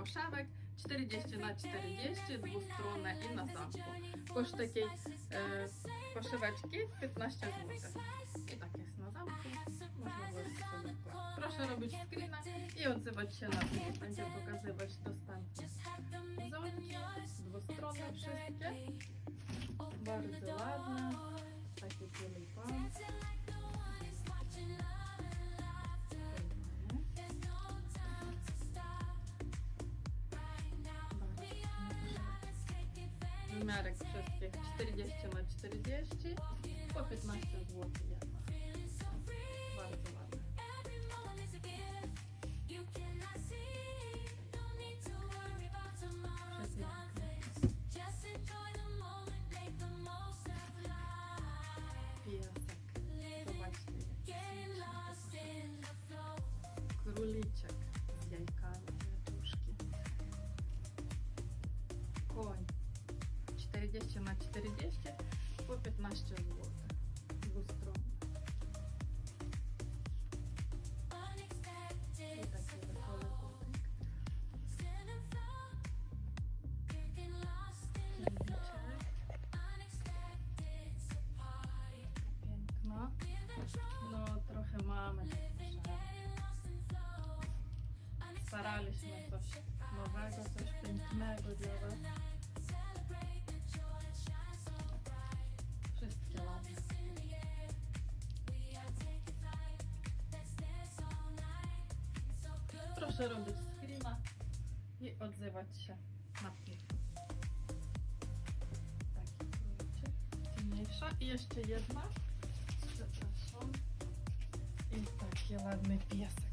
Warszamek 40 na 40 dwustronne i na zamku. Koszt takiej e, poszyweczki 15 zł. I tak jest na zamku. Można włożyć sobie wkład. Proszę robić screena i odzywać się na mnie. Będzie pokazywać dostępne wzorki, dwustronne wszystkie. Bardzo ładne. Takie tulipanki. двумя ракетки 4 девочки 40 на 40 по 15 злотих. Двустронно. І такий веселий кутник. Пінкно. Ну, трохи мами. Старались ми coś nowego, coś pięknego dla Was. Proszę robić screena i odzywać się na pięć. Taki króliczek, ciemniejsza. I jeszcze jedna. Przepraszam. I taki ładny piesek.